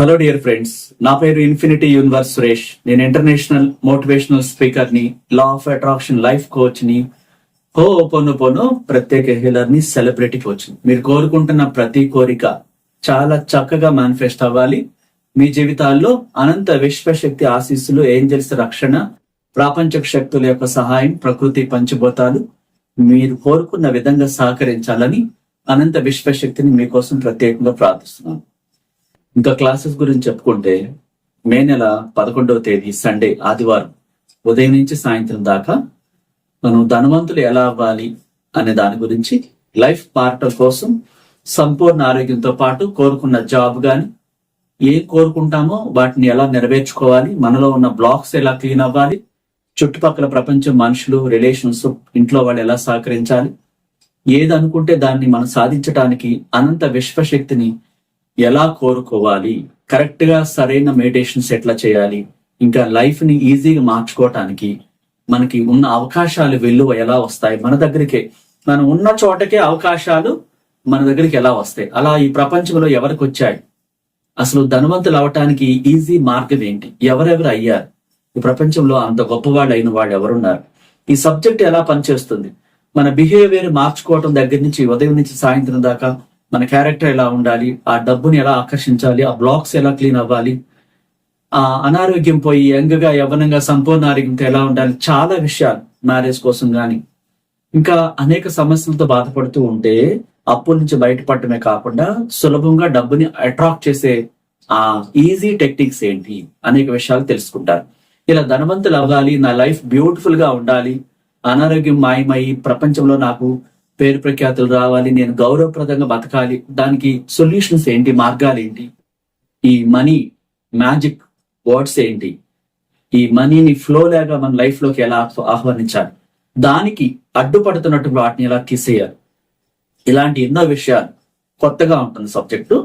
Hello dear friends నా పేరు infinity universe Suresh. నేను ఇంటర్నేషనల్ మోటివేషనల్ స్పీకర్ని లా ఆఫ్ అట్రాక్షన్ లైఫ్ కోచ్ని హో పొను పోను ప్రత్యేక హీలర్ని సెలబ్రిటీ కోచ్ని. మీరు కోరుకుంటున్న ప్రతి కోరిక చాలా చక్కగా మేనిఫెస్ట్ అవ్వాలి. మీ జీవితాల్లో అనంత విశ్వశక్తి ఆశీస్సులు ఏంజల్స్ రక్షణ ప్రాపంచక శక్తుల యొక్క సహాయం ప్రకృతి పంచభూతాలు మీరు కోరుకున్న విధంగా సహకరించాలని అనంత విశ్వశక్తిని మీకోసం ప్రత్యేకంగా ప్రార్థిస్తున్నాను. ఇంకా క్లాసెస్ గురించి చెప్పుకుంటే మే నెల పదకొండవ తేదీ సండే ఆదివారం ఉదయం నుంచి సాయంత్రం దాకా మనం ధనవంతులు ఎలా అవ్వాలి అనే దాని గురించి లైఫ్ పార్ట్నర్ కోసం సంపూర్ణ ఆరోగ్యంతో పాటు కోరుకున్న జాబ్ కానీ ఏ కోరుకుంటామో వాటిని ఎలా నెరవేర్చుకోవాలి మనలో ఉన్న బ్లాక్స్ ఎలా క్లీన్ అవ్వాలి చుట్టుపక్కల ప్రపంచం మనుషులు రిలేషన్స్ ఇంట్లో వాళ్ళు ఎలా సహకరించాలి ఏది అనుకుంటే దాన్ని మనం సాధించడానికి అనంత విశ్వశక్తిని ఎలా కోరుకోవాలి? కరెక్ట్గా సరైన మెడిటేషన్స్ ఎట్లా చేయాలి. ఇంకా లైఫ్ని ఈజీగా మార్చుకోవటానికి మనకి ఉన్న అవకాశాలు విలువ ఎలా వస్తాయి? మన దగ్గరికే మనం ఉన్న చోటకే అవకాశాలు మన దగ్గరికి ఎలా వస్తాయి? అలా ఈ ప్రపంచంలో ఎవరికి వచ్చాయి? అసలు ధనవంతులు అవటానికి ఈజీ మార్గం ఏంటి? ఎవరెవరు అయ్యారు? ఈ ప్రపంచంలో అంత గొప్పవాళ్ళు అయిన వాళ్ళు ఎవరున్నారు? ఈ సబ్జెక్ట్ ఎలా పనిచేస్తుంది? మన బిహేవియర్ మార్చుకోవటం దగ్గర నుంచి ఉదయం నుంచి సాయంత్రం దాకా మన క్యారెక్టర్ ఎలా ఉండాలి ఆ డబ్బుని ఎలా ఆకర్షించాలి ఆ బ్లాక్స్ ఎలా క్లీన్ అవ్వాలి ఆ అనారోగ్యం పోయి యంగ్గా యవ్వనంగా సంపూర్ణ ఆరోగ్యంతో ఎలా ఉండాలి చాలా విషయాలు మ్యారేజ్ కోసం కానీ ఇంకా అనేక సమస్యలతో బాధపడుతూ ఉంటే అప్పుల నుంచి బయటపడటమే కాకుండా సులభంగా డబ్బుని అట్రాక్ట్ చేసే ఆ ఈజీ టెక్నిక్స్ ఏంటి అనేక విషయాలు తెలుసుకుంటారు. ఇలా ధనవంతులు అవ్వాలి నా లైఫ్ బ్యూటిఫుల్గా ఉండాలి అనారోగ్యం మాయమై ప్రపంచంలో నాకు పేరు ప్రఖ్యాతులు రావాలి నేను గౌరవప్రదంగా బతకాలి. దానికి సొల్యూషన్స్ ఏంటి? మార్గాలు ఏంటి? ఈ మనీ మ్యాజిక్ వర్డ్స్ ఏంటి? ఈ మనీని ఫ్లో లాగా మన లైఫ్లోకి ఎలా ఆహ్వానించాలి? దానికి అడ్డుపడుతున్నట్టు వాటిని ఎలా తీసేయాలి ఇలాంటి ఎన్నో విషయాలు కొత్తగా ఉంటుంది సబ్జెక్టు.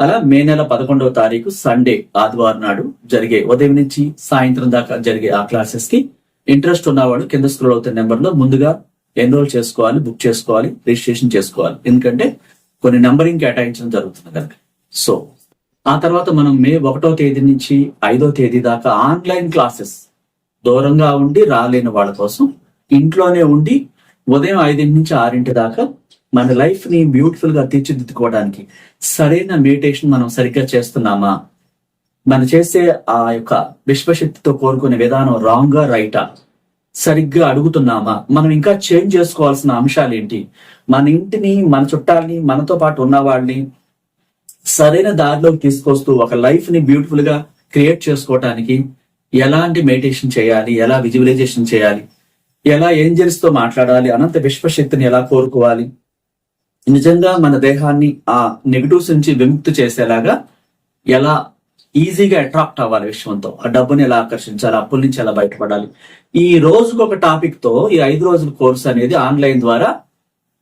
అలా మే నెల పదకొండవ తారీఖు సండే ఆదివారం నాడు జరిగే ఉదయం నుంచి సాయంత్రం దాకా జరిగే ఆ క్లాసెస్కి ఇంట్రెస్ట్ ఉన్నవాళ్ళు కింద స్క్రోల్ అవుతున్న నెంబర్లో ముందుగా ఎన్రోల్ చేసుకోవాలి బుక్ చేసుకోవాలి రిజిస్ట్రేషన్ చేసుకోవాలి. ఎందుకంటే కొన్ని నెంబరింగ్ కేటాయించడం జరుగుతుంది కనుక. సో ఆ తర్వాత మనం మే ఒకటో తేదీ నుంచి ఐదో తేదీ దాకా ఆన్లైన్ క్లాసెస్ దూరంగా ఉండి రాలేని వాళ్ళ కోసం ఇంట్లోనే ఉండి ఉదయం ఐదింటి నుంచి ఆరింటి దాకా మన లైఫ్ని బ్యూటిఫుల్గా తీర్చిదిద్దుకోవడానికి సరైన మెడిటేషన్ మనం సరిగ్గా చేస్తున్నామా? మనం చేసే ఆ యొక్క విశ్వశక్తితో కోరుకునే విధానం రాంగ్గా రైటా? సరిగ్గా అడుగుతున్నామా? మనం ఇంకా చేంజ్ చేసుకోవాల్సిన అంశాలు ఏంటి? మన ఇంటిని మన చుట్టాలని మనతో పాటు ఉన్న వాళ్ళని సరైన దారిలోకి తీసుకొస్తూ ఒక లైఫ్ని బ్యూటిఫుల్గా క్రియేట్ చేసుకోవటానికి ఎలాంటి మెడిటేషన్ చేయాలి? ఎలా విజువలైజేషన్ చేయాలి? ఎలా ఏంజల్స్తో మాట్లాడాలి? అనంత విశ్వశక్తిని ఎలా కోరుకోవాలి? నిజంగా మన దేహాన్ని ఆ నెగిటివ్స్ నుంచి విముక్తి చేసేలాగా ఎలా ఈజీగా అట్రాక్ట్ అవ్వాలి విషయంతో ఆ డబ్బుని ఎలా ఆకర్షించాలి అప్పుల నుంచి ఎలా బయటపడాలి. ఈ రోజుకు ఒక టాపిక్తో ఈ ఐదు రోజుల కోర్స్ అనేది ఆన్లైన్ ద్వారా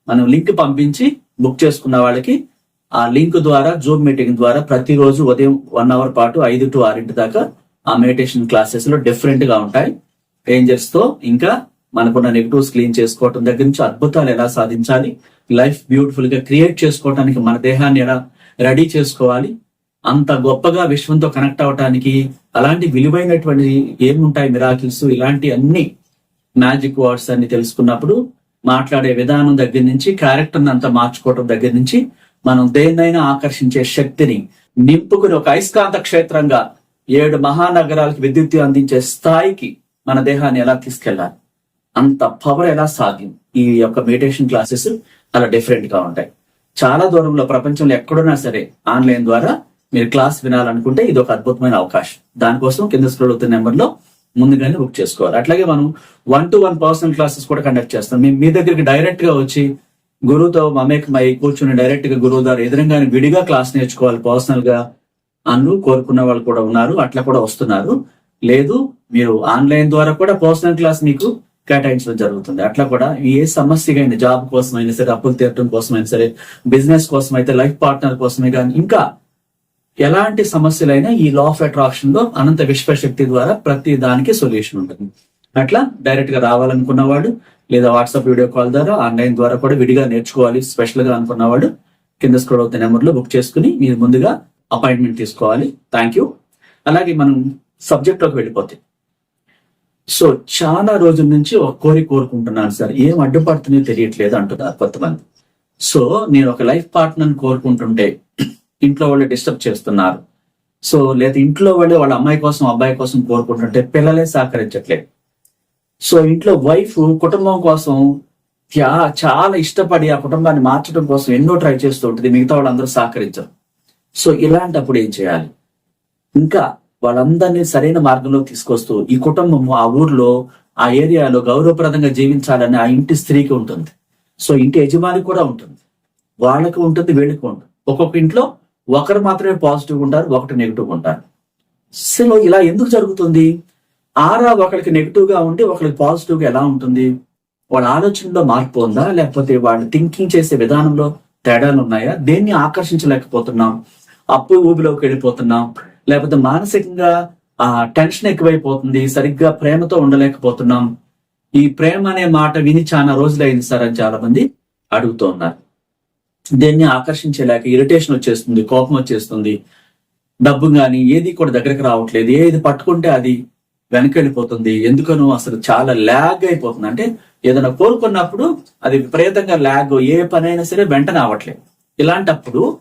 మనం లింక్ పంపించి బుక్ చేసుకున్న వాళ్ళకి ఆ లింక్ ద్వారా జూమ్ మీటింగ్ ద్వారా ప్రతిరోజు ఉదయం వన్ అవర్ పాటు ఐదు టు ఆరింటి దాకా ఆ మెడిటేషన్ క్లాసెస్లో డిఫరెంట్గా ఉంటాయి. డేంజర్స్తో ఇంకా మనకున్న నెగిటివ్స్ క్లీన్ చేసుకోవటం దగ్గర నుంచి అద్భుతాలు ఎలా సాధించాలి లైఫ్ బ్యూటిఫుల్గా క్రియేట్ చేసుకోవటానికి మన దేహాన్ని ఎలా రెడీ చేసుకోవాలి అంత గొప్పగా విశ్వంతో కనెక్ట్ అవటానికి అలాంటి విలువైనటువంటి ఏముంటాయి మిరాకిల్స్? ఇలాంటి అన్ని మ్యాజిక్ వర్డ్స్ అన్ని తెలుసుకున్నప్పుడు మాట్లాడే విధానం దగ్గర నుంచి క్యారెక్టర్ని అంతా మార్చుకోవటం దగ్గర నుంచి మనం దేన్నైనా ఆకర్షించే శక్తిని నింపుకుని ఒక అయస్కాంత క్షేత్రంగా ఏడు మహానగరాలకు విద్యుత్ అందించే స్థాయికి మన దేహాన్ని ఎలా తీసుకెళ్ళాలి? అంత పవర్ ఎలా సాధ్యం ఈ యొక్క మెడిటేషన్ క్లాసెస్ అలా డిఫరెంట్గా ఉంటాయి. చాలా దూరంలో ప్రపంచంలో ఎక్కడున్నా సరే ఆన్లైన్ ద్వారా మీరు క్లాస్ వినాలనుకుంటే ఇది ఒక అద్భుతమైన అవకాశం. దానికోసం కింద స్క్రోల్ అవుతున్న నెంబర్లో ముందుగానే బుక్ చేసుకోవాలి. అట్లాగే మనం one to one personal classes కూడా కండక్ట్ చేస్తాం. మేము మీ దగ్గరికి డైరెక్ట్గా వచ్చి గురువుతో మమేకమై కూర్చుని డైరెక్ట్గా గురువు ద్వారా ఎదురుగానే విడిగా క్లాస్ నేర్చుకోవాలి పర్సనల్గా అన్ను కోరుకున్న వాళ్ళు కూడా ఉన్నారు. అట్లా కూడా వస్తున్నారు. లేదు మీరు ఆన్లైన్ ద్వారా కూడా పర్సనల్ క్లాస్ మీకు కేటాయించడం జరుగుతుంది. అట్లా కూడా ఏ సమస్యకైనా జాబ్ కోసమైనా సరే అప్పులు తీరటం కోసమైనా సరే బిజినెస్ కోసం అయితే లైఫ్ పార్ట్నర్ కోసమే కానీ ఇంకా ఎలాంటి సమస్యలైనా ఈ లా ఆఫ్ అట్రాక్షన్లో అనంత విశ్వశక్తి ద్వారా ప్రతి దానికి సొల్యూషన్ ఉంటుంది. అట్లా డైరెక్ట్గా రావాలనుకున్న వాడు లేదా వాట్సాప్ వీడియో కాల్ ద్వారా ఆన్లైన్ ద్వారా కూడా విడిగా నేర్చుకోవాలి స్పెషల్గా అనుకున్నవాడు కింద స్క్రోల్ అవుతున్న నెంబర్లో బుక్ చేసుకుని మీరు ముందుగా అపాయింట్మెంట్ తీసుకోవాలి. థ్యాంక్ యూ అలాగే మనం సబ్జెక్ట్లోకి వెళ్ళిపోతే. సో చాలా రోజుల నుంచి ఒక కోరిక కోరుకుంటున్నాను సార్. ఏం అడ్డుపడుతుందో తెలియట్లేదు అంటున్నారు కొంతమంది. సో నేను ఒక లైఫ్ పార్ట్నర్ కోరుకుంటుంటే ఇంట్లో వాళ్ళు డిస్టర్బ్ చేస్తున్నారు. సో లేదా ఇంట్లో వాళ్ళు వాళ్ళ అమ్మాయి కోసం అబ్బాయి కోసం కోరుకుంటుంటే పిల్లలే సహకరించట్లేదు. సో ఇంట్లో వైఫ్ కుటుంబం కోసం చాలా ఇష్టపడి ఆ కుటుంబాన్ని మార్చడం కోసం ఎన్నో ట్రై చేస్తూ ఉంటుంది. మిగతా వాళ్ళందరూ సహకరించరు. సో ఇలాంటప్పుడు ఏం చేయాలి? ఇంకా వాళ్ళందరినీ సరైన మార్గంలో తీసుకొస్తూ ఈ కుటుంబం ఆ ఊర్లో ఆ ఏరియాలో గౌరవప్రదంగా జీవించాలని ఆ ఇంటి స్త్రీకి ఉంటుంది. సో ఇంటి యజమాని కూడా ఉంటుంది. వాళ్ళకు ఉంటుంది వీళ్ళకి ఉంటుంది. ఒక్కొక్క ఇంట్లో ఒకరు మాత్రమే పాజిటివ్ ఉంటారు ఒకటి నెగిటివ్ ఉంటారు. సో ఇలా ఎందుకు జరుగుతుంది? ఆరా ఒకరికి నెగిటివ్గా ఉండి ఒకరికి పాజిటివ్గా ఎలా ఉంటుంది? వాళ్ళ ఆలోచనలో మార్పు ఉందా? లేకపోతే వాళ్ళు థింకింగ్ చేసే విధానంలో తేడాలు ఉన్నాయా? దేన్ని ఆకర్షించలేకపోతున్నాం? అప్పు ఊబిలోకి వెళ్ళిపోతున్నాం. లేకపోతే మానసికంగా ఆ టెన్షన్ ఎక్కువైపోతుంది. సరిగ్గా ప్రేమతో ఉండలేకపోతున్నాం. ఈ ప్రేమ అనే మాట విని చాలా రోజులైంది సార్ అని చాలా మంది అడుగుతూ ఉన్నారు. దేన్ని ఆకర్షించలేక ఇరిటేషన్ వచ్చేస్తుంది కోపం వచ్చేస్తుంది. డబ్బు కానీ ఏది కూడా దగ్గరకు రావట్లేదు. ఏది పట్టుకుంటే అది వెనకెళ్ళిపోతుంది ఎందుకనో అసలు చాలా ల్యాగ్ అయిపోతుంది. అంటే ఏదైనా కోరుకున్నప్పుడు అది విపరీతంగా ల్యాగ్ ఏ పనైనా సరే వెంటనే అవ్వట్లేదు. ఇలాంటప్పుడు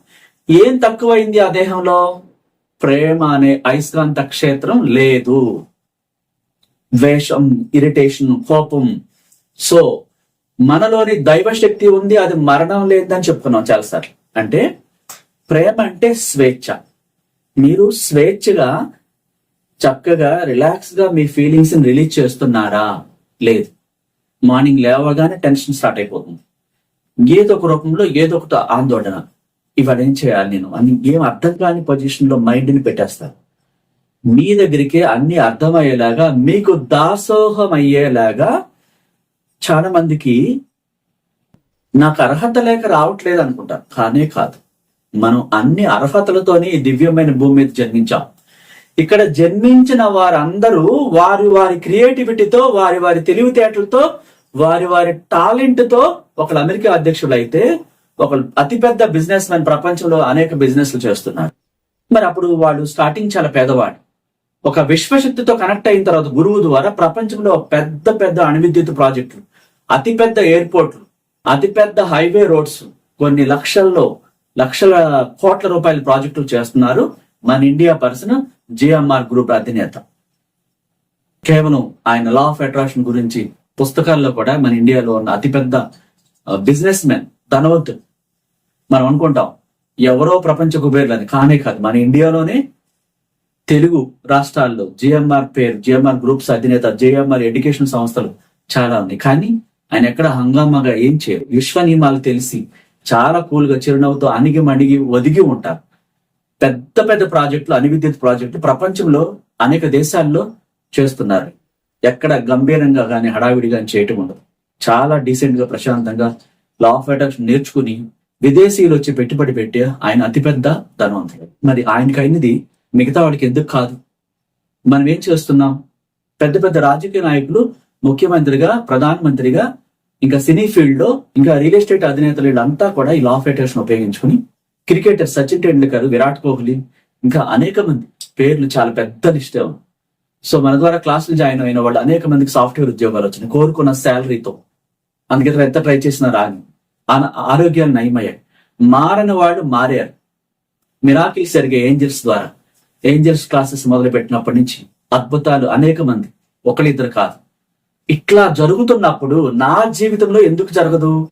ఏం తక్కువైంది ఆ దేహంలో? ప్రేమ అనే అయస్కాంత క్షేత్రం లేదు. ద్వేషం ఇరిటేషన్ కోపం. సో మనలోని దైవశక్తి ఉంది అది మరణం లేదని చెప్పుకున్నాం చాలాసార్లు. అంటే ప్రేమ అంటే స్వేచ్ఛ. మీరు స్వేచ్ఛగా చక్కగా రిలాక్స్గా మీ ఫీలింగ్స్ రిలీజ్ చేస్తున్నారా? లేదు. మార్నింగ్ లేవగానే టెన్షన్ స్టార్ట్ అయిపోతుంది. ఏదో ఒక రూపంలో ఏదో ఒకటి ఆందోళన. ఇవాళ ఏం చేయాలి నేను? అని ఏం అర్థం కాని పొజిషన్లో మైండ్ని పెట్టేస్తారు. మీ దగ్గరికి అన్ని అర్థమయ్యేలాగా మీకు దాసోహం అయ్యేలాగా చాలా మందికి నాకు అర్హత లేక రావట్లేదు అనుకుంటారు కానే కాదు. మనం అన్ని అర్హతలతోనే దివ్యమైన భూమి మీద జన్మించాం. ఇక్కడ జన్మించిన వారందరూ వారి వారి క్రియేటివిటీతో వారి వారి తెలివితేటలతో వారి వారి టాలెంట్తో ఒకరు ఒకళ్ళు అమెరికా అధ్యక్షులు అయితే ఒకళ్ళు అతిపెద్ద బిజినెస్ మ్యాన్ ప్రపంచంలో అనేక బిజినెస్లు చేస్తున్నారు. మరి అప్పుడు వాళ్ళు స్టార్టింగ్ చాలా పేదవాడు. ఒక విశ్వశక్తితో కనెక్ట్ అయిన తర్వాత గురువు ద్వారా ప్రపంచంలో పెద్ద పెద్ద అణువిద్యుత్ ప్రాజెక్టులు అతిపెద్ద ఎయిర్పోర్ట్లు అతిపెద్ద హైవే రోడ్స్ కొన్ని లక్షల్లో లక్షల కోట్ల రూపాయల ప్రాజెక్టులు చేస్తున్నారు మన ఇండియా పర్సన్ జిఎంఆర్ గ్రూప్ అధినేత. కేవలం ఆయన లా ఆఫ్ అట్రాక్షన్ గురించి పుస్తకాల్లో కూడా మన ఇండియాలో ఉన్న అతిపెద్ద బిజినెస్ మెన్ ధనవంతుడు. మనం అనుకుంటాం ఎవరో ప్రపంచ కుబేర్లని కానే కాదు మన ఇండియాలోనే తెలుగు రాష్ట్రాల్లో జిఎంఆర్ పేరు జిఎంఆర్ గ్రూప్స్ అధినేత జిఎంఆర్ ఎడ్యుకేషన్ సంస్థలు చాలా ఉన్నాయి. కానీ ఆయన ఎక్కడ హంగామాగా ఏం చేయరు. విశ్వ నియమాలు తెలిసి చాలా కూల్గా చిరునవ్వుతో అణిగి మణిగి ఒదిగి ఉంటారు. పెద్ద పెద్ద ప్రాజెక్టులు అణివిద్యుత్ ప్రాజెక్టులు ప్రపంచంలో అనేక దేశాల్లో చేస్తున్నారు. ఎక్కడ గంభీరంగా కానీ హడావిడి కానీ చేయటం ఉండదు. చాలా డీసెంట్గా ప్రశాంతంగా లా ఆఫ్ అటాక్స్ నేర్చుకుని విదేశీయులు వచ్చి పెట్టుబడి పెట్టి ఆయన అతిపెద్ద ధనవంతుడు. మరి ఆయనకి అయినది మిగతా వాడికి ఎందుకు కాదు? మనం ఏం చేస్తున్నాం? పెద్ద పెద్ద రాజకీయ నాయకులు ముఖ్యమంత్రిగా ప్రధానమంత్రిగా ఇంకా సినీ ఫీల్డ్లో ఇంకా రియల్ ఎస్టేట్ అధినేతలు వీళ్ళంతా కూడా ఈ లా ఆఫ్ ఉపయోగించుకుని క్రికెటర్ సచిన్ టెండూల్కర్ విరాట్ కోహ్లీ ఇంకా అనేక మంది పేర్లు చాలా పెద్ద లిస్టే సో మన ద్వారా క్లాసులు జాయిన్ అయిన వాళ్ళు అనేక మందికి సాఫ్ట్వేర్ ఉద్యోగాలు వచ్చినాయి. కోరుకున్న శాలరీతో. అందుకే ఎంత ట్రై చేసినా రాని. ఆరోగ్యాలు నయమయ్యాయి. మారిన వాళ్ళు మారారు. మిరాకిల్స్ జరిగే ఏంజల్స్ ద్వారా. ఏంజల్స్ క్లాసెస్ మొదలు పెట్టినప్పటి నుంచి అద్భుతాలు అనేక మంది. ఒకళ్ళిద్దరు కాదు. ఇట్లా జరుగుతున్నప్పుడు నా జీవితంలో ఎందుకు జరగదు?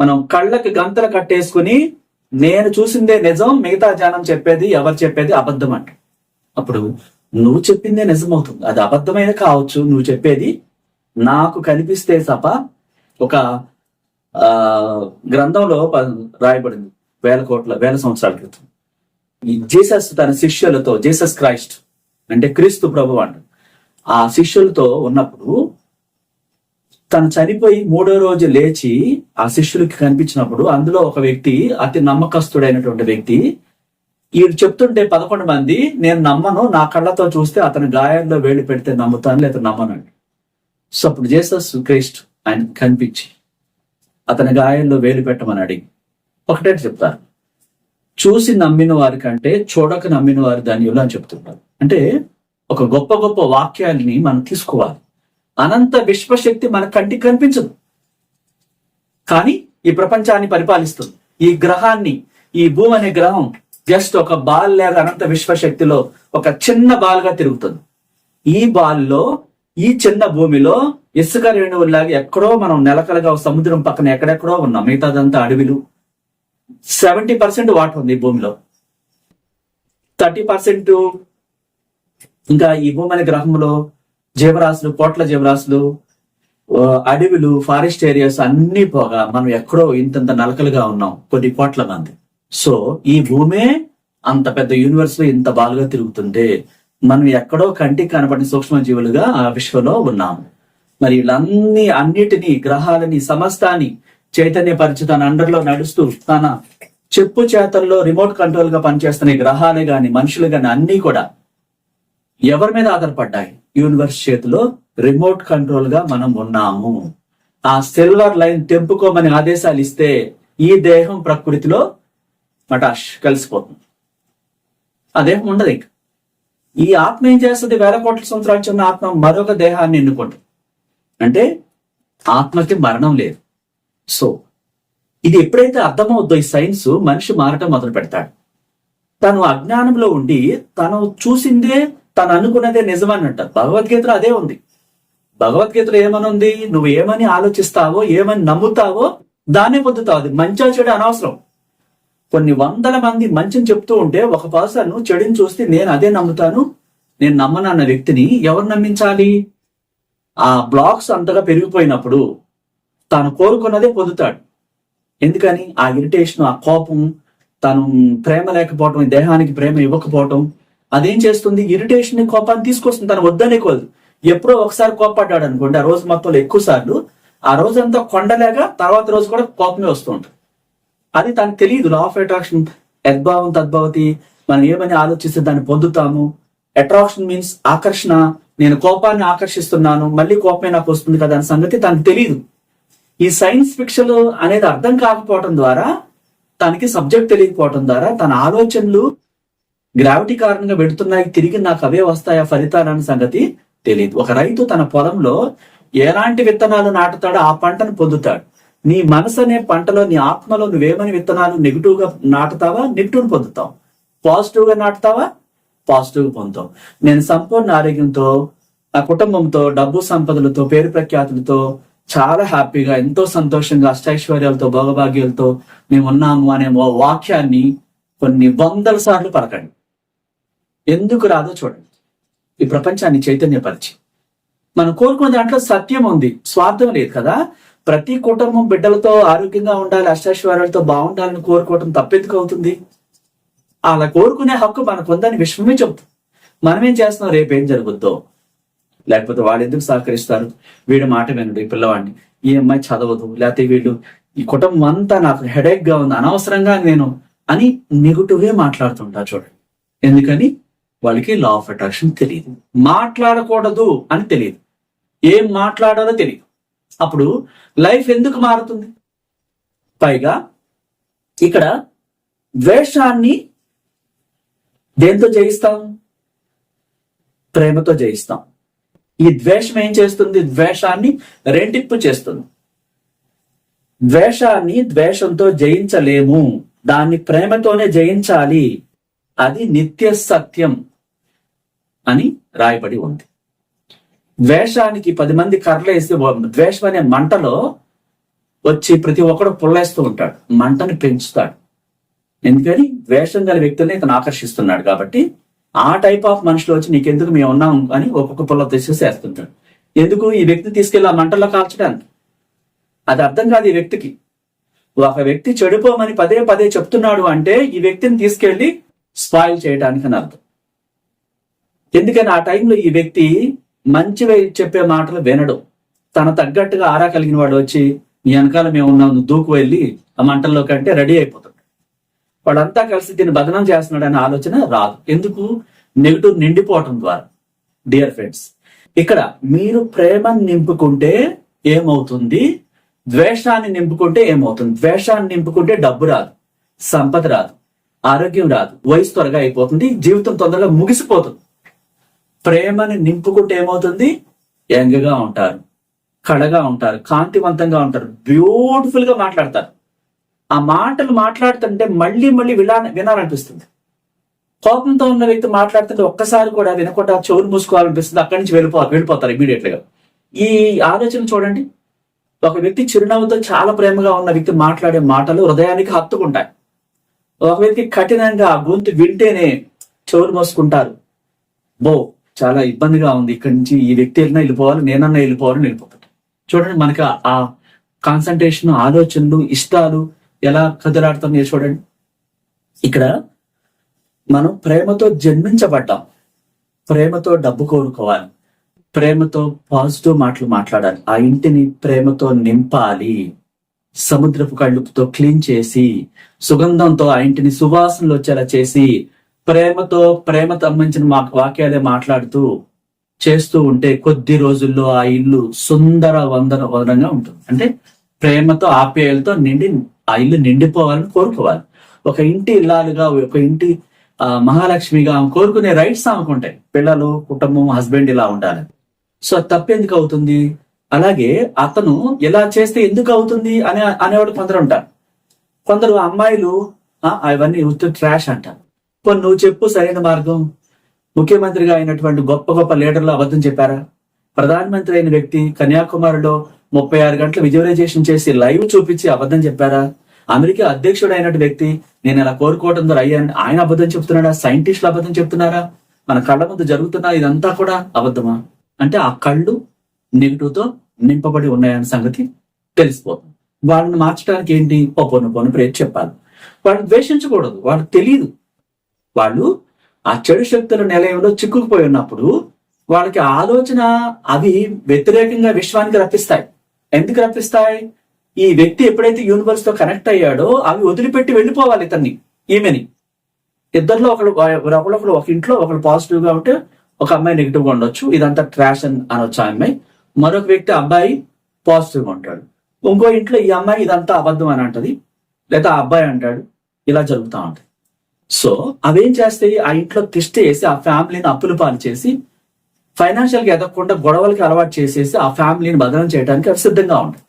మనం కళ్ళకి గంతలు కట్టేసుకుని నేను చూసిందే నిజం మిగతా జనం చెప్పేది ఎవరు చెప్పేది అబద్ధం అంట. అప్పుడు నువ్వు చెప్పిందే నిజమవుతుంది. అది అబద్ధమైన కావచ్చు నువ్వు చెప్పేది నాకు కనిపిస్తే తప్ప ఒక ఆ గ్రంథంలో ప- రాయబడింది వేల కోట్ల వేల సంవత్సరాల క్రితం. ఈ జీసస్ తన శిష్యులతో జీసస్ క్రైస్ట్ అంటే క్రీస్తు ప్రభు అంట. ఆ శిష్యులతో ఉన్నప్పుడు తను చనిపోయి మూడో రోజు లేచి ఆ శిష్యులకి కనిపించినప్పుడు అందులో ఒక వ్యక్తి అతి నమ్మకస్తుడైనటువంటి వ్యక్తి. వీడు చెప్తుంటే పదకొండు మంది నేను నమ్మను నా కళ్ళతో చూస్తే అతని గాయాల్లో వేలు పెడితే నమ్ముతాను లేదా నమ్మనండి సో అప్పుడు జేసస్ క్రీస్ట్ ఆయన కనిపించి అతని గాయాల్లో వేలు పెట్టమని అడిగి. ఒకటే చెప్తారు? చూసి నమ్మిన వారి కంటే చూడక నమ్మిన వారి ధన్యులు అని చెప్తుంటారు. అంటే ఒక గొప్ప గొప్ప వాక్యాల్ని మనం తీసుకోవాలి. అనంత విశ్వశక్తి మన కంటికి కనిపించదు. కానీ ఈ ప్రపంచాన్ని పరిపాలిస్తుంది. ఈ గ్రహాన్ని ఈ భూమి అనే గ్రహం జస్ట్ ఒక బాల్ లేదా అనంత విశ్వశక్తిలో ఒక చిన్న బాల్గా తిరుగుతుంది. ఈ బాల్లో ఈ చిన్న భూమిలో ఇసుక రేణువులాగా ఎక్కడో మనం నెలకలుగా సముద్రం పక్కన ఎక్కడెక్కడో ఉన్నాం. మిగతాదంతా అడవిలు. సెవెంటీ పర్సెంట్ వాటర్ ఉంది ఈ భూమిలో. థర్టీ పర్సెంట్ ఇంకా ఈ భూమి అనే గ్రహంలో జీవరాశులు కోట్ల జీవరాశులు అడవులు ఫారెస్ట్ ఏరియాస్ అన్ని పోగా మనం ఎక్కడో ఇంతంత నలకలుగా ఉన్నాం కొన్ని కోట్ల మంది. సో ఈ భూమే అంత పెద్ద యూనివర్స్లో ఇంత బాలుగా తిరుగుతుంటే మనం ఎక్కడో కంటికి కనపడిన సూక్ష్మ జీవులుగా ఆ విశ్వలో ఉన్నాం. మరి వీళ్ళన్ని అన్నిటినీ గ్రహాలని సమస్తాన్ని చైతన్యపరిచి తన అండర్లో నడుస్తూ తన చెప్పు చేతల్లో రిమోట్ కంట్రోల్గా పనిచేస్తున్న గ్రహాలే గాని మనుషులు గాని అన్ని కూడా ఎవరి మీద ఆధారపడ్డాయి? యూనివర్స్ చేతిలో రిమోట్ కంట్రోల్గా మనం ఉన్నాము. ఆ సిల్వర్ లైన్ తెంపుకోమని ఆదేశాలు ఇస్తే ఈ దేహం ప్రకృతిలో మటాష్ కలిసిపోతుంది. ఆ దేహం ఉండదు ఇంకా. ఈ ఆత్మ ఏం చేస్తుంది? వేల కోట్ల సంవత్సరాలు చిన్న ఆత్మ మరొక దేహాన్ని ఎన్నుకుంటుంది. అంటే ఆత్మకి మరణం లేదు. సో ఇది ఎప్పుడైతే అర్థమవుద్దో ఈ సైన్స్ మనిషి మారటం మొదలు పెడతాడు తను అజ్ఞానంలో ఉండి తను చూసిందే తను అనుకున్నదే నిజమన్నట్ట. భగవద్గీతలో అదే ఉంది. భగవద్గీతలో ఏమని ఉంది నువ్వు ఏమని ఆలోచిస్తావో ఏమని నమ్ముతావో దాన్నే పొందుతావు. అది మంచిగా చెడు అనవసరం. కొన్ని వందల మంది మంచిని చెప్తూ ఉంటే ఒక పర్సన్ చెడుని చూస్తే నేను అదే నమ్ముతాను నేను నమ్మనన్న వ్యక్తిని ఎవరు నమ్మించాలి? ఆ బ్లాక్స్ అంతగా పెరిగిపోయినప్పుడు తాను కోరుకున్నదే పొందుతాడు. ఎందుకని? ఆ ఇరిటేషన్ ఆ కోపం తను ప్రేమ లేకపోవటం ఈ దేహానికి ప్రేమ ఇవ్వకపోవటం అదేం చేస్తుంది? ఇరిటేషన్ కోపాన్ని తీసుకొస్తుంది. తను వద్దనే కోదు ఎప్పుడో ఒకసారి కోపడ్డాడు అనుకోండి. ఆ రోజు మొత్తంలో ఎక్కువ సార్లు ఆ రోజంతా కొండలేక తర్వాత రోజు కూడా కోపమే వస్తుంటుంది అది తనకు తెలియదు. లా ఆఫ్ అట్రాక్షన్ యద్భావం తద్భవతి మనం ఏమని ఆలోచిస్తే దాన్ని పొందుతాము? అట్రాక్షన్ మీన్స్ ఆకర్షణ. నేను కోపాన్ని ఆకర్షిస్తున్నాను. మళ్ళీ కోపమే నాకు వస్తుంది కదా అనే సంగతి తనకు తెలియదు ఈ సైన్స్ ఫిక్షన్ అనేది అర్థం కాకపోవటం ద్వారా తనకి సబ్జెక్ట్ తెలియకపోవటం ద్వారా తన ఆలోచనలు గ్రావిటీ కారణంగా పెడుతున్నాయి తిరిగి నాకు అవే వస్తాయా ఫలితాలన్న సంగతి తెలియదు ఒక రైతు తన పొలంలో ఎలాంటి విత్తనాలు నాటుతాడో ఆ పంటను పొందుతాడు. నీ మనసు అనే పంటలో నీ ఆత్మలో నువ్వేమని విత్తనాలు నెగిటివ్గా నాటుతావా నెగిటివ్ పొందుతావు? పాజిటివ్గా నాటుతావా? పాజిటివ్గా పొందుతావు. నేను సంపూర్ణ ఆరోగ్యంతో నా కుటుంబంతో డబ్బు సంపదలతో పేరు ప్రఖ్యాతులతో చాలా హ్యాపీగా ఎంతో సంతోషంగా అష్టైశ్వర్యాలతో భోగభాగ్యాలతో మేము ఉన్నాము అనే వాక్యాన్ని కొన్ని వందల సార్లు పలకండి. ఎందుకు రాదో చూడండి. ఈ ప్రపంచాన్ని చైతన్యపరిచి. మనం కోరుకున్న దాంట్లో సత్యం ఉంది. స్వార్థం లేదు కదా. ప్రతి కుటుంబం బిడ్డలతో ఆరోగ్యంగా ఉండాలి అష్టాశ్వరాలతో బాగుండాలని కోరుకోవటం తప్పెందుకు అవుతుంది? అలా కోరుకునే హక్కు మనకు ఉందని విశ్వమే చెబుతుంది. మనం ఏం చేస్తున్నాం? రేపు ఏం జరుగుద్దో? లేకపోతే వాళ్ళు ఎందుకు సహకరిస్తారు? వీడి మాట వినడు ఈ పిల్లవాడిని. ఈ అమ్మాయి చదవదు. లేకపోతే వీళ్ళు ఈ కుటుంబం అంతా నాకు హెడేక్గా ఉంది. అనవసరంగా నేను అని నెగిటివ్ మాట్లాడుతుంటా చూడండి. ఎందుకని? వాళ్ళకి లా ఆఫ్ అట్రాక్షన్ తెలియదు. మాట్లాడకూడదు అని తెలియదు. ఏం మాట్లాడాలో తెలియదు. అప్పుడు లైఫ్ ఎందుకు మారుతుంది? పైగా ఇక్కడ ద్వేషాన్ని దేంతో జయిస్తాం? ప్రేమతో జయిస్తాం. ఈ ద్వేషం ఏం చేస్తుంది? ద్వేషాన్ని రెంటిప్పు చేస్తుంది. ద్వేషాన్ని ద్వేషంతో జయించలేము. దాన్ని ప్రేమతోనే జయించాలి. అది నిత్య సత్యం. అని రాయబడి ఉంది. ద్వేషానికి పది మంది కర్రలేసి ద్వేషం అనే మంటలో వచ్చి ప్రతి ఒక్కడు పుల్లేస్తూ ఉంటాడు. మంటని పెంచుతాడు. ఎందుకని? ద్వేషం గల వ్యక్తుల్ని ఇతను ఆకర్షిస్తున్నాడు కాబట్టి ఆ టైప్ ఆఫ్ మనుషులు వచ్చి నీకెందుకు మేము ఉన్నాం అని ఒక్కొక్క పుల్ల తీసేసి వేస్తుంటాడు ఎందుకు? ఈ వ్యక్తిని తీసుకెళ్ళి ఆ మంటల్లో కాల్చడానికి అది అర్థం కాదు ఈ వ్యక్తికి. ఒక వ్యక్తి చెడిపోమని పదే పదే చెప్తున్నాడు అంటే ఈ వ్యక్తిని తీసుకెళ్ళి స్పాయిల్ చేయడానికి అని అర్థం. ఎందుకని ఆ టైంలో ఈ వ్యక్తి మంచిగా చెప్పే మాటలు వినడు. తన తగ్గట్టుగా ఆరా కలిగిన వాడు వచ్చి నీ వెనకాల మేము ఉన్నాం దూకు వెళ్ళి ఆ మంటల్లో కంటే రెడీ అయిపోతాడు. వాడంతా కలిసి దీన్ని బదనం చేస్తున్నాడు అనే ఆలోచన రాదు. ఎందుకు? నెగిటివ్ నిండిపోవటం ద్వారా. డియర్ ఫ్రెండ్స్ ఇక్కడ మీరు ప్రేమను నింపుకుంటే ఏమవుతుంది? ద్వేషాన్ని నింపుకుంటే ఏమవుతుంది? ద్వేషాన్ని నింపుకుంటే డబ్బు రాదు సంపద రాదు ఆరోగ్యం రాదు వయసు త్వరగా అయిపోతుంది జీవితం తొందరగా ముగిసిపోతుంది. ప్రేమని నింపుకుంటే ఏమవుతుంది? యంగ్గా ఉంటారు కళగా ఉంటారు కాంతివంతంగా ఉంటారు బ్యూటిఫుల్గా మాట్లాడతారు. ఆ మాటలు మాట్లాడుతుంటే మళ్ళీ మళ్ళీ విలా వినాలనిపిస్తుంది. కోపంతో ఉన్న వ్యక్తి మాట్లాడుతుంటే ఒక్కసారి కూడా వినకుండా చెవులు మూసుకోవాలనిపిస్తుంది. అక్కడి నుంచి వెళ్ళిపో వెళ్ళిపోతారు ఇమీడియట్గా. ఈ ఆలోచన చూడండి. ఒక వ్యక్తి చిరునవ్వుతో చాలా ప్రేమగా ఉన్న వ్యక్తి మాట్లాడే మాటలు హృదయానికి హత్తుకుంటాయి. ఒక వ్యక్తి కఠినంగా గొంతు వింటేనే చెవులు మోసుకుంటారు. బో చాలా ఇబ్బందిగా ఉంది. ఇక్కడి నుంచి ఈ వ్యక్తి వెళ్ళినా వెళ్ళిపోవాలి నేనన్నా వెళ్ళిపోవాలని వెళ్ళిపోతాడు. చూడండి మనకి ఆ- కాన్సన్ట్రేషన్ ఆలోచనలు ఇష్టాలు ఎలా కదలాడుతున్నాయో చూడండి. ఇక్కడ మనం ప్రేమతో జన్మించబడ్డాం. ప్రేమతో డబ్బు కోరుకోవాలి. ప్రేమతో పాజిటివ్ మాటలు మాట్లాడాలి. ఆ ఇంటిని ప్రేమతో నింపాలి. సముద్రపు కళ్ళుపుతో క్లీన్ చేసి సుగంధంతో ఆ ఇంటిని సువాసనలు వచ్చేలా చేసి ప్రేమతో ప్రేమ సంబంధించిన మా వాక్యాలే మాట్లాడుతూ చేస్తూ ఉంటే కొద్ది రోజుల్లో ఆ ఇల్లు సుందర వందన వదనంగా ఉంటుంది. అంటే ప్రేమతో ఆప్యాయలతో నిండి ఆ ఇల్లు నిండిపోవాలని కోరుకోవాలి. ఒక ఇంటి ఇల్లాలుగా ఒక ఇంటి ఆ, మహాలక్ష్మిగా కోరుకునే రైట్స్ ఆమెకుంటాయి పిల్లలు కుటుంబం హస్బెండ్ ఇలా ఉండాలి. సో అది తప్పెందుకు అవుతుంది? అలాగే అతను ఇలా చేస్తే ఎందుకు అవుతుంది అనే అనేవాడు కొందరు ఉంటారు. కొందరు అమ్మాయిలు "ఆ, అవన్నీ ఉత్త ట్రాష్ అంటారు. కొన్ని నువ్వు చెప్పు సరైన మార్గం. ముఖ్యమంత్రిగా అయినటువంటి గొప్ప గొప్ప లీడర్లు అబద్ధం చెప్పారా? ప్రధానమంత్రి అయిన వ్యక్తి కన్యాకుమారిలో ముప్పై ఆరు గంటల విజువలైజేషన్ చేసి లైవ్ చూపించి అబద్ధం చెప్పారా? అమెరికా అధ్యక్షుడు అయినటువంటి వ్యక్తి నేను ఇలా కోరుకోవటం ద్వారా అయ్యాను. ఆయన అబద్ధం చెప్తున్నాడా? సైంటిస్టులు అబద్ధం చెప్తున్నారా? మన కళ్ళ ముందు జరుగుతున్న ఇదంతా కూడా అబద్ధమా? అంటే ఆ కళ్ళు నెగిటివ్తో నింపబడి ఉన్నాయన్న సంగతి తెలిసిపోతుంది. వాళ్ళని మార్చడానికి ఏంటి? పోను పోను ప్రేర్ చెప్పాలి. వాళ్ళని ద్వేషించకూడదు. వాళ్ళకి తెలియదు వాళ్ళు ఆ చెడు శక్తుల నిలయంలో చిక్కుకుపోయి ఉన్నప్పుడు వాళ్ళకి ఆలోచన అవి వ్యతిరేకంగా విశ్వానికి రప్పిస్తాయి. ఎందుకు రప్పిస్తాయి? ఈ వ్యక్తి ఎప్పుడైతే యూనివర్స్తో కనెక్ట్ అయ్యాడో అవి వదిలిపెట్టి వెళ్ళిపోవాలి ఇతన్ని ఈమెని. ఇద్దరిలో ఒకడు ఒకళ్ళు ఒక ఇంట్లో ఒకడు పాజిటివ్గా ఉంటే ఒక అమ్మాయి నెగిటివ్గా ఉండొచ్చు. ఇదంతా ట్రాష్ అని అనొచ్చు ఆ అమ్మాయి. మరొక వ్యక్తి అబ్బాయి పాజిటివ్గా ఉంటాడు. ఇంకో ఇంట్లో ఈ అమ్మాయి ఇదంతా అబద్ధం అని అంటది. లేదా ఆ అబ్బాయి అంటాడు. ఇలా జరుగుతూ ఉంటుంది. సో అవేం చేస్తాయి? ఆ ఇంట్లో తిష్ట వేసి ఆ ఫ్యామిలీని అప్పులు పాలు చేసి ఫైనాన్షియల్గా ఎదగకుండా గొడవలకి అలవాటు చేసేసి ఆ ఫ్యామిలీని బదనం చేయడానికి అవి సిద్ధంగా ఉంటాయి.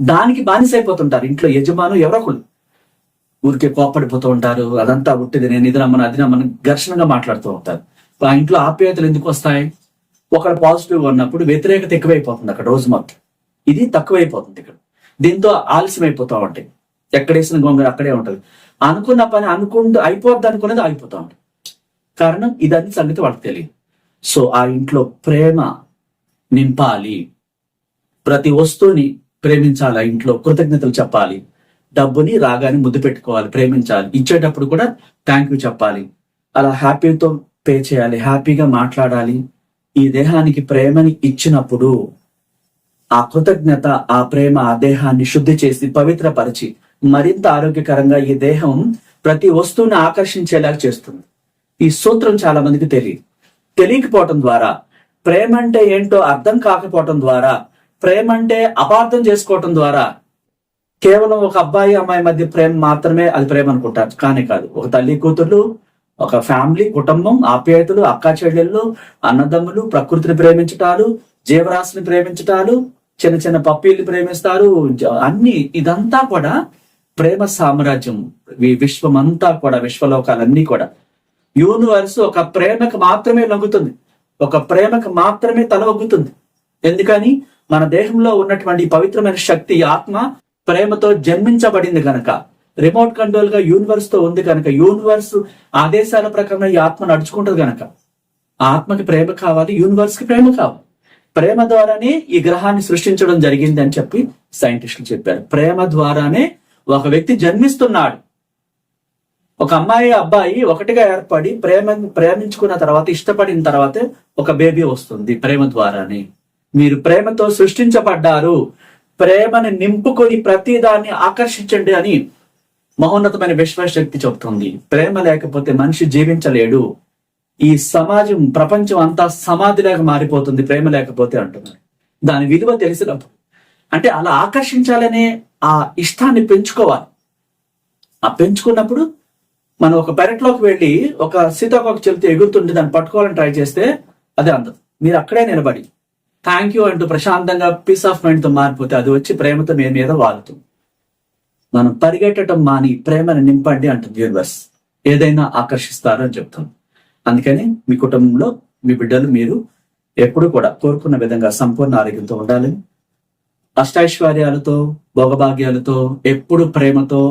దానికి బానిసైపోతుంటారు ఇంట్లో యజమాను ఎవరో ఊరికే కోప్పడిపోతూ ఉంటారు అదంతా ఉట్టిది నేను ఇది నమ్మను అది నమ్మను ఘర్షణగా మాట్లాడుతూ ఉంటారు. ఆ ఇంట్లో ఆప్యాయతలు ఎందుకు వస్తాయి? ఒకడు పాజిటివ్ ఉన్నప్పుడు వ్యతిరేకత ఎక్కువైపోతుంది అక్కడ రోజు మొత్తం. ఇది తక్కువైపోతుంది ఇక్కడ. దీంతో ఆలస్యం అయిపోతూ ఉంటాయి ఎక్కడేసిన గొంగర అక్కడే ఉంటది. అనుకున్న పని అనుకుంటూ అయిపోద్ది అనుకునేది ఆగిపోతా ఉంటుంది కారణం ఇదన్నీ సంగతి వాళ్ళకి తెలియదు. సో ఆ ఇంట్లో ప్రేమ నింపాలి. ప్రతి వస్తువుని ప్రేమించాలి ఆ ఇంట్లో కృతజ్ఞతలు చెప్పాలి. డబ్బుని రాగానే ముద్దు పెట్టుకోవాలి ప్రేమించాలి. ఇచ్చేటప్పుడు కూడా థ్యాంక్ యూ చెప్పాలి. అలా హ్యాపీతో పే చేయాలి హ్యాపీగా మాట్లాడాలి. ఈ దేహానికి ప్రేమని ఇచ్చినప్పుడు ఆ కృతజ్ఞత ఆ ప్రేమ ఆ దేహాన్ని శుద్ధి చేసి పవిత్రపరిచి మరింత ఆరోగ్యకరంగా ఈ దేహం ప్రతి వస్తువుని ఆకర్షించేలాగా చేస్తుంది. ఈ సూత్రం చాలా మందికి తెలియదు. తెలియకపోవటం ద్వారా ప్రేమ అంటే ఏంటో అర్థం కాకపోవటం ద్వారా ప్రేమ అంటే అపార్థం చేసుకోవటం ద్వారా కేవలం ఒక అబ్బాయి అమ్మాయి మధ్య ప్రేమ మాత్రమే అది ప్రేమ అనుకుంటారు. కానీ కాదు. ఒక తల్లి కూతుర్లు ఒక ఫ్యామిలీ కుటుంబం ఆప్యాయతలు అక్కా చెల్లెళ్ళు అన్నదమ్ములు ప్రకృతిని ప్రేమించటాలు జీవరాశిని ప్రేమించటాలు చిన్న చిన్న పప్పీలు ప్రేమిస్తారు అన్ని ఇదంతా కూడా ప్రేమ సామ్రాజ్యం ఈ విశ్వమంతా కూడా విశ్వలోకాలన్నీ కూడా. యూనివర్స్ ఒక ప్రేమకు మాత్రమే లొంగుతుంది. ఒక ప్రేమకు మాత్రమే తల ఒగ్గుతుంది ఎందుకని? మన దేహంలో ఉన్నటువంటి పవిత్రమైన శక్తి ఆత్మ ప్రేమతో జన్మించబడింది కనుక రిమోట్ కంట్రోల్గా యూనివర్స్తో ఉంది కనుక యూనివర్స్ ఆదేశాల ప్రకారం ఈ ఆత్మ నడుచుకుంటది కనుక ఆత్మకి ప్రేమ కావాలి యూనివర్స్కి ప్రేమ కావాలి. ప్రేమ ద్వారానే ఈ గ్రహాన్ని సృష్టించడం జరిగింది అని చెప్పి సైంటిస్టులు చెప్పారు. ప్రేమ ద్వారానే ఒక వ్యక్తి జన్మిస్తున్నాడు. ఒక అమ్మాయి అబ్బాయి ఒకటిగా ఏర్పడి ప్రేమ ప్రేమించుకున్న తర్వాత ఇష్టపడిన తర్వాతే ఒక బేబీ వస్తుంది ప్రేమ ద్వారానే. మీరు ప్రేమతో సృష్టించబడ్డారు. ప్రేమని నింపుకొని ప్రతిదాన్ని ఆకర్షించండి అని మహోన్నతమైన విశ్వశక్తి చెబుతుంది. ప్రేమ లేకపోతే మనిషి జీవించలేడు. ఈ సమాజం ప్రపంచం అంతా సమాధిలాగా మారిపోతుంది ప్రేమ లేకపోతే అంటున్నారు. దాని విలువ తెలిసినప్పుడు. అంటే అలా ఆకర్షించాలనే ఆ ఇష్టాన్ని పెంచుకోవాలి. ఆ పెంచుకున్నప్పుడు మనం ఒక పెరట్లోకి వెళ్ళి ఒక సీతాకోక చెల్తే ఎగురుతుంటే దాన్ని పట్టుకోవాలని ట్రై చేస్తే అదే అందదు మీరు అక్కడే నిలబడి థ్యాంక్ యూ అంటూ ప్రశాంతంగా పీస్ ఆఫ్ మైండ్తో మారిపోతే అది వచ్చి ప్రేమతో మీ మీద వాలుతుంది మనం పరిగెట్టడం మాని ప్రేమను నింపండి అంటుంది యూనివర్స్. ఏదైనా ఆకర్షిస్తారు అని చెప్తాం. అందుకని మీ కుటుంబంలో మీ బిడ్డలు మీరు ఎప్పుడు కూడా కోరుకున్న విధంగా సంపూర్ణ ఆరోగ్యంతో ఉండాలని అష్టైశ్వర్యాలతో భోగభాగ్యాలతో ఎప్పుడు ప్రేమతో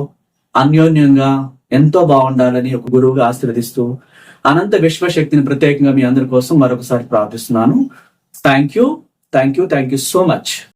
అన్యోన్యంగా ఎంతో బాగుండాలని ఒక గురువుగా ఆశీర్వదిస్తూ అనంత విశ్వశక్తిని ప్రత్యేకంగా మీ అందరి కోసం మరొకసారి ప్రార్థిస్తున్నాను. Thank you thank you thank you so much